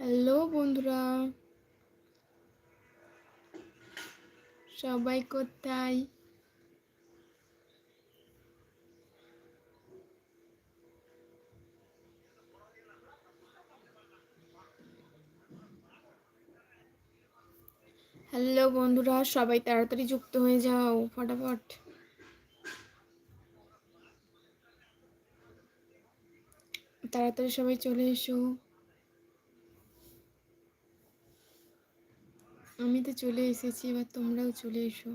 Hello বন্ধুরা। সবাই কোথায়? হ্যালো বন্ধুরা, সবাই তাড়াতাড়ি যুক্ত হয়ে যাও, ফটাফট। তাড়াতাড়ি সবাই চলে এসো। আমি তো চলে এসেছি, এবার তোমরাও চলে এসো।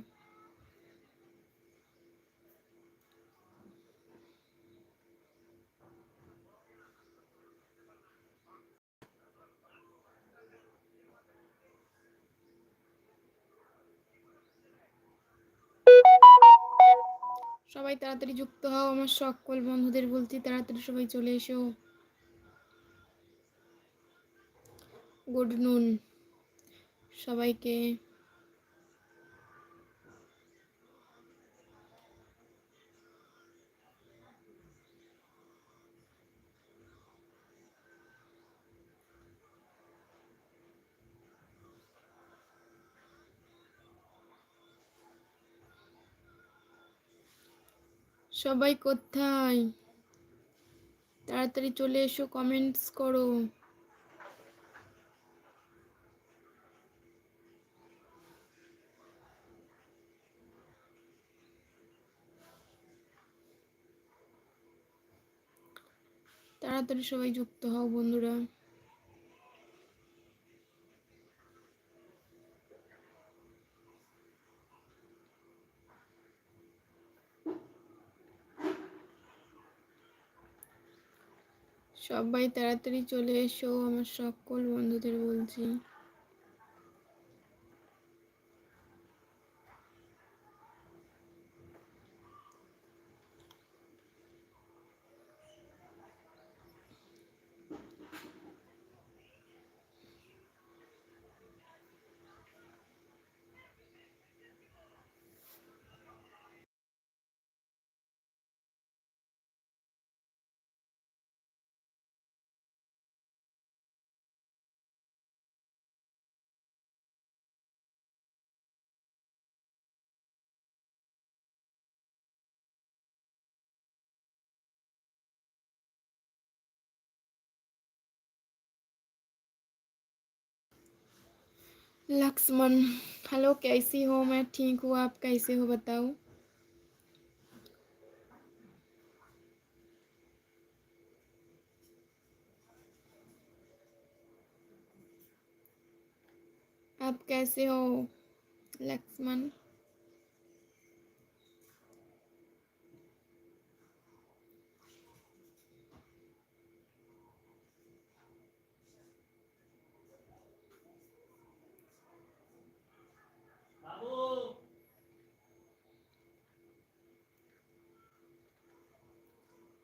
সবাই তাড়াতাড়ি যুক্ত হও, আমার সকল বন্ধুদের বলছি, তাড়াতাড়ি সবাই চলে এসো। গুড নুন। সবাইকে। সবাই কোথায়? তাড়াতাড়ি চলে এসো কমেন্টস করো। তাড়াতাড়ি সবাই যুক্ত হও বন্ধুরা। সবাই তাড়াতাড়ি চলে এসো আমার সকল বন্ধুদের বলছি। लक्ष्मण, हेलो, कैसी हो? मैं ठीक हूँ, आप कैसे हो, बताओ। आप कैसे हो, लक्ष्मण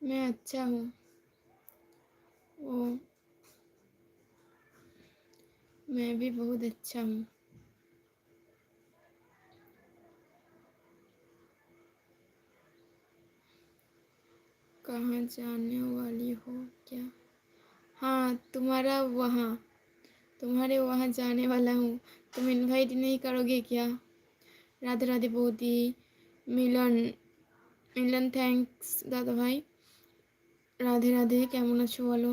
मैं अच्छा हूँ। ओ मैं भी बहुत अच्छा हूँ। कहाँ जाने वाली हो क्या? हाँ तुम्हारा वहाँ। तुम्हारे वहाँ जाने वाला हूँ। तुम इनवाइट नहीं करोगे क्या? राधे राधे बहुत ही मिलन मिलन थैंक्स दादा भाई। রাধে রাধে, কেমন আছো বলো?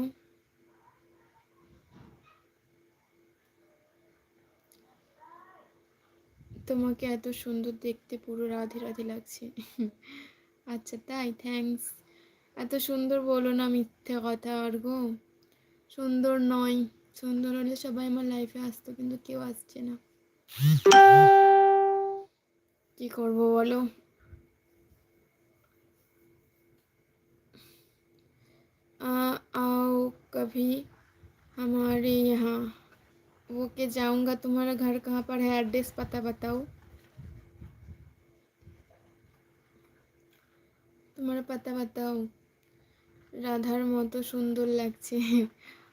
তোমাকে এত সুন্দর দেখতে, পুরো রাধে রাধে লাগছে। আচ্ছা তাই থ্যাংকস এত সুন্দর বলো না মিথ্যে কথা আর গো সুন্দর নয়। সুন্দর হলে সবাই আমার লাইফে আসতো, কিন্তু কেউ আসছে না। কি করব বলো? आओ कभी हमारे यहाँ वो के जाऊंगा तुम्हारा घर कहाँ पर है एड्रेस पता बताओ তোমার পাতা বাতাও রাধার মতো সুন্দর লাগছে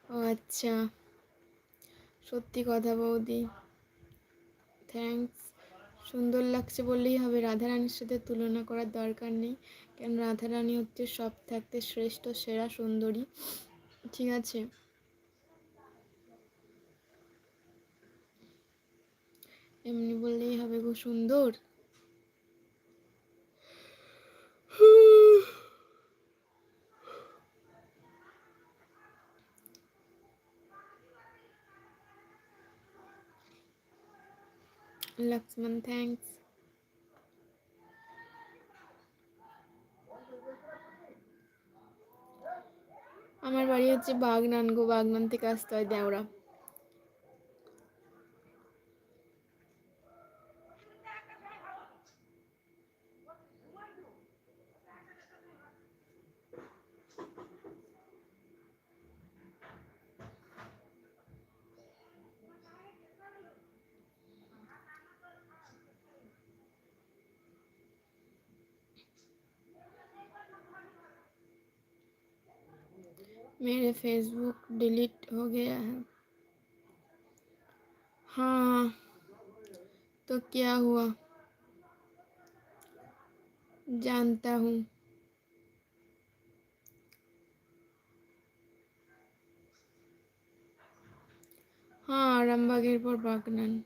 ও আচ্ছা সত্যি কথা বৌদি থ্যাঙ্কস সুন্দর লাগছে বললেই হবে রাধারানীর সাথে তুলনা করার দরকার নেই কেন? রাধারানী হচ্ছে সব থাকতে শ্রেষ্ঠ, সেরা, সুন্দরী। ঠিক আছে? এমনি বললেই হবে গো সুন্দর। লক্ষ্মণ থ্যাংকস আমার বাড়ি হচ্ছে বাগনান গো বাগনান থেকে আসতে হয় দেওরা। मेरे फेसबुक डिलीट हो गया है। हाँ तो क्या हुआ? जानता हूँ। हाँ आरामबागेर पर बागनान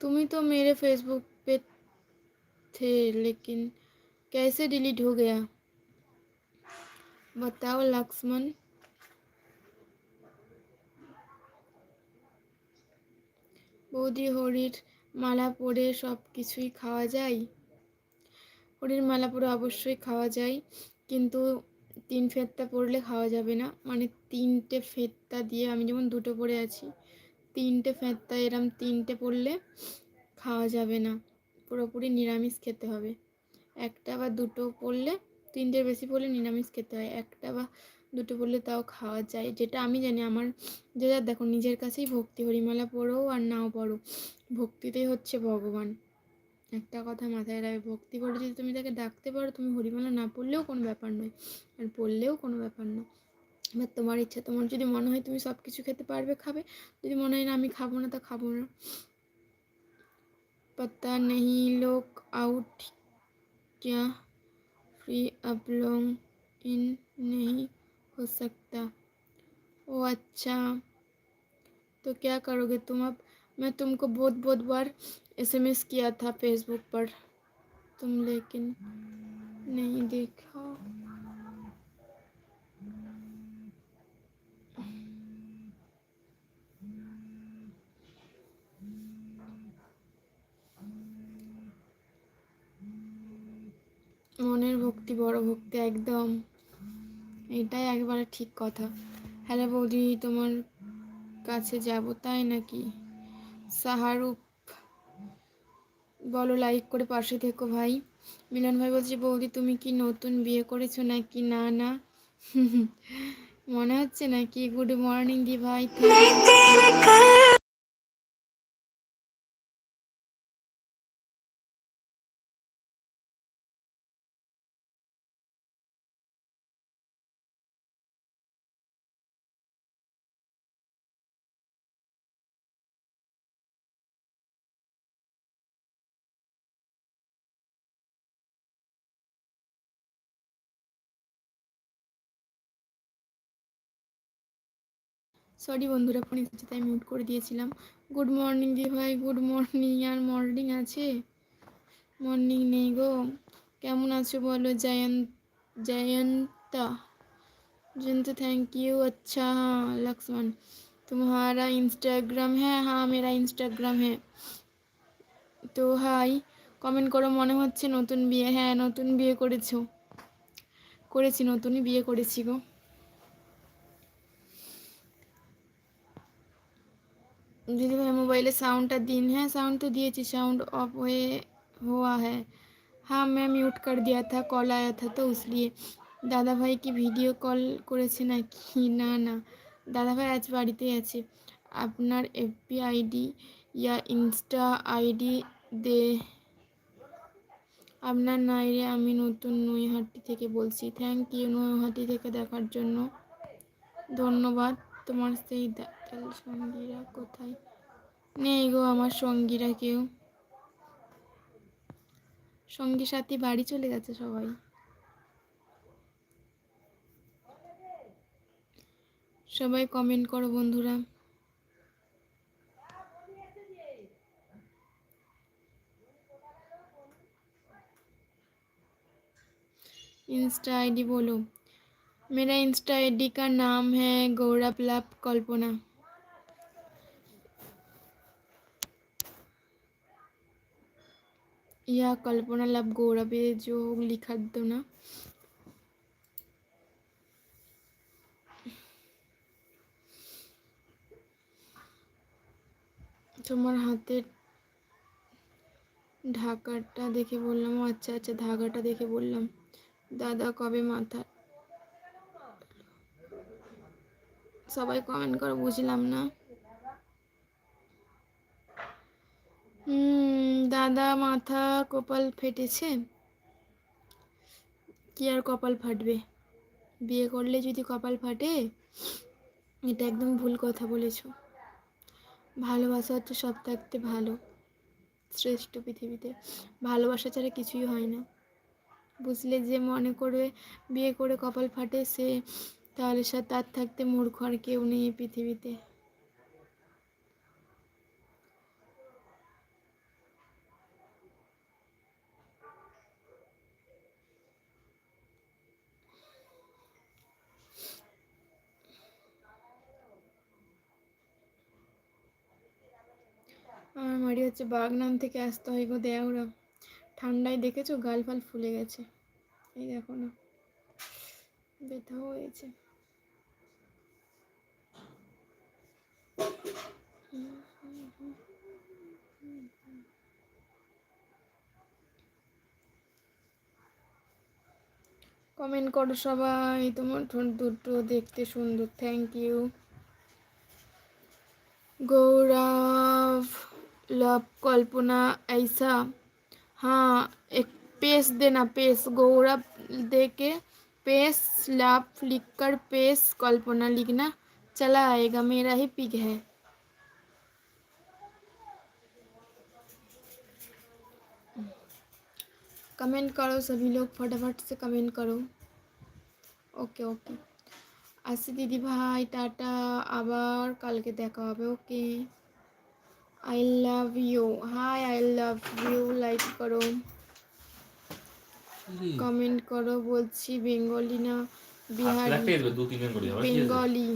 तुम्ही तो मेरे फेसबुक पे थे, लेकिन कैसे डिलीट हो गया? बताओ लक्ष्मण বৌদি হরির মালা পরে সব কিছুই খাওয়া যায় হরির মালা পরে অবশ্যই খাওয়া যায় কিন্তু তিন ফেতটা পড়লে খাওয়া যাবে না মানে তিনটে ফেতটা দিয়ে আমি যেমন দুটো পরে আছি তিনটে ফেতটা এরম তিনটে পড়লে খাওয়া যাবে না পুরোপুরি নিরামিষ খেতে হবে একটা বা দুটো পড়লে তিনটের বেশি পড়লে নিরামিষ খেতে হয়, একটা বা দুটো বললে তাও খাওয়া যায়। যেটা আমি জানি আমার যে যার দেখো নিজের কাছেই ভক্তি, হরিমালা পড়ো আর নাও পড়ো। ভক্তিতেই হচ্ছে ভগবান। একটা কথা মাথায় রাখবে, ভক্তি করে যদি তুমি তাকে ডাকতে পারো, তুমি হরিমালা না পড়লেও কোনো ব্যাপার নয়। আর পড়লেও কোনো ব্যাপার নয়। এবার তোমার ইচ্ছা, তোমার যদি মনে হয় তুমি সব কিছু খেতে পারবে, খাবে। যদি মনে হয় না, আমি খাব না, তা খাব না। পাতা নেই, লোক আউট क्या फ्री अपलोंग इन नहीं हो सकता। ओ अच्छा तो क्या करोगे तुम अब? मैं तुमको बहुत बहुत बार एसएमएस किया था फेसबुक पर। तुम लेकिन नहीं देखा। ভক্তি বড় ভক্তি, একদম। এটাই একবারে ঠিক কথা। হ্যালো বৌদি, তোমার কাছে যাব তাই নাকি? সাহারুপ, বলো লাইক করে পাশে থেকো ভাই। মিলন ভাই বলছি, বৌদি, তুমি কি নতুন বিয়ে করেছ নাকি? না না। মনে হচ্ছে নাকি? গুড মর্নিং দি ভাই সরি বন্ধুরা ফোন এসেছে তাই মিউট করে দিয়েছিলাম গুড মর্নিং দি ভাই গুড মর্নিং আর মর্নিং আছে মর্নিং নেই গো কেমন আছো বলো জয়ন্ত जयंता जयंत थैंक यू अच्छा हाँ लक्ष्मण तुम्हारा इंस्टाग्राम है हाँ मेरा इंस्टाग्राम है তো হাই কমেন্ট করো মনে হচ্ছে নতুন বিয়ে হ্যাঁ নতুন বিয়ে করেছো করেছি নতুনই বিয়ে করেছি গো दीदी भाई मोबाइल साउंड दिन है साउंड तो दिए साउंड ऑफ हुए हुआ है हाँ मैं म्यूट कर दिया था कॉल आया था तो इसलिए দাদা ভাই কি ভিডিও কল করেছে নাকি না না দাদা ভাই আজ বাড়িতেই আছে আপনার এফবি আইডি ইয়া ইনস্টা আইডি দে আপনার নাইরে আমি নতুন নৈহাটি থেকে বলছি থ্যাংক ইউ নৈহাটি থেকে দেখার জন্য ধন্যবাদ তোমার সেই দাতাল সঙ্গীরা কোথায়? নেই গো আমার সঙ্গীরা কেউ। সঙ্গী সাথী বাড়ি চলে গেছে সবাই। সবাই কমেন্ট করো বন্ধুরা। ইনস্টা আইডি বলো। मेरा इंस्टा आईडी का नाम है गौरव लव कल्पना या कल्पना लव गौरव ये जो लिखा दो ना তোমার হাতের ঢাকাটা দেখে বললাম ও আচ্ছা আচ্ছা ধাগাটা দেখে বললাম দাদা কবে মাথা সবাই কমেন্ট করে, বুঝলাম না। দাদা, মাথা, কপাল ফেটেছে? কি আর কপাল ফাটবে? বিয়ে করলে যদি কপাল ফাটে, এটা একদম ভুল কথা বলেছ। ভালোবাসা হচ্ছে সব থাকতে ভালো, শ্রেষ্ঠ পৃথিবীতে। ভালোবাসা ছাড়া কিছুই হয় না। বুঝলে যে মনে করবে বিয়ে করে কপাল ফাটে, সে তাহলে সে তার থাকতে মূর্খ আর কেউ নেই পৃথিবীতে। আমার বাড়ি হচ্ছে বাগনান থেকে আসতে হয় গো দেওরা। ঠান্ডায় দেখেছ? গাল ফাল ফুলে গেছে। এই দেখো না। ব্যথাও হয়েছে কমেন্ট করো সবাই তোমার ঠোঁট দুটো দেখতে সুন্দর থ্যাংক ইউ गौरव लव कल्पना ऐसा हाँ एक पेस देना पेस गौरव दे के पेस लव लिख कर पेस कल्पना लिखना चला आएगा मेरा ही पिक है कमेंट करो सभी लोग फटाफट से कमेंट करो ओके ओके আসি দিদি ভাই টাটা আবার কালকে দেখা হবে okay I love you hi I love you like করো কমেন্ট করো বলছি বেঙ্গলি না বিহারি বেঙ্গলি।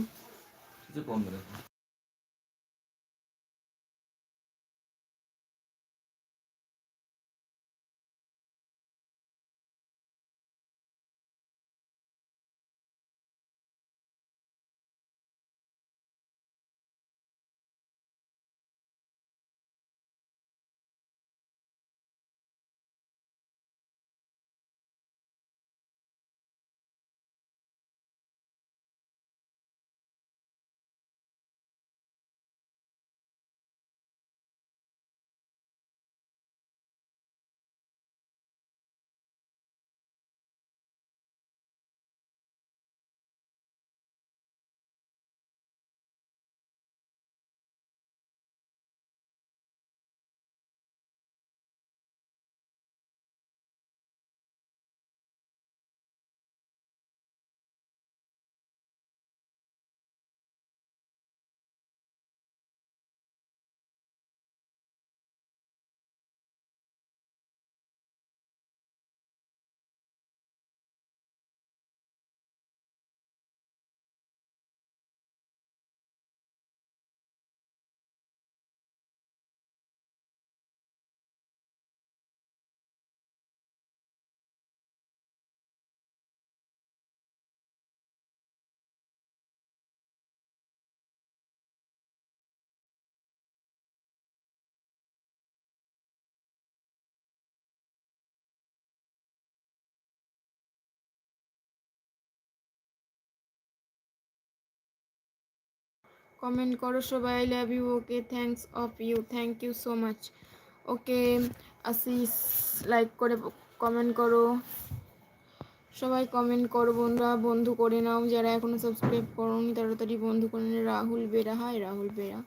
কমেন্ট করো সবাই I love you okay thanks of you thank you so much okay আসিস লাইক করে কমেন্ট করো। সবাই কমেন্ট করো বন্ধুরা বন্ধু করে নাও। যারা এখনও সাবস্ক্রাইব করোনি তাড়াতাড়ি বন্ধু করে নাও রাহুল বেরা হয় রাহুল বেরা।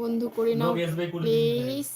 বন্ধু করে নাও প্লিজ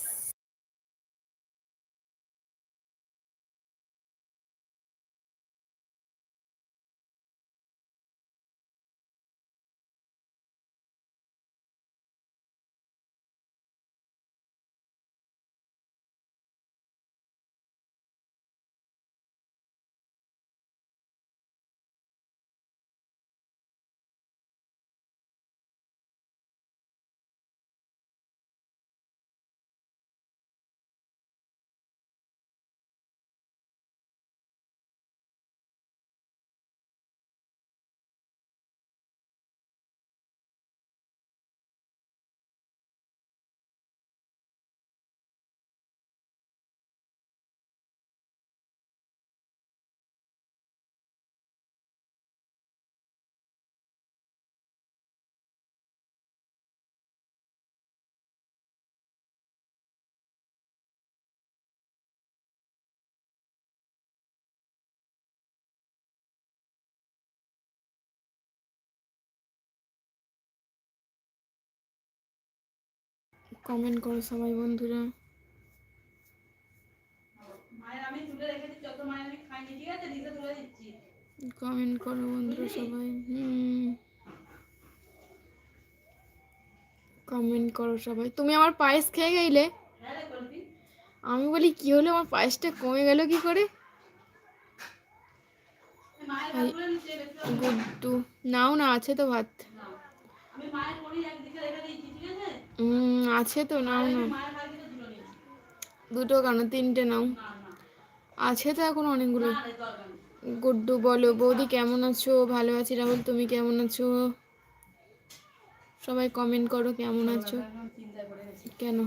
কমেন্ট করো সবাই বন্ধুরা। কমেন্ট করো বন্ধুরা সবাই। হুম। কমেন্ট করো সবাই। তুমি আমার পায়েস খেয়ে গেলে? হ্যাঁ আমি বলি কি হলো? আমার পায়েসটা কমে গেল কি করে? গুড্ডু। নাও না আছে তো ভাত। আমি মায়ের আছে তো, নাও না দুটো কেন? তিনটে নাও। আছে তো এখন অনেকগুলো। গুড্ডু, বলো, বৌদি কেমন আছো? ভালো আছি, রাহুল, তুমি কেমন আছো? সবাই কমেন্ট করো কেমন আছো? কেন?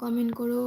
কমেন্ট করো।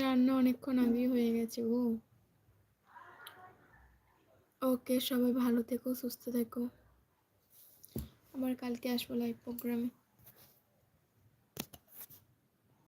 রান্না অনেকক্ষণ আগেই হয়ে গেছে, ও। ওকে, সবাই ভালো থেকো, সুস্থ থেকো। আবার কালকে আসব লাইভ প্রোগ্রামে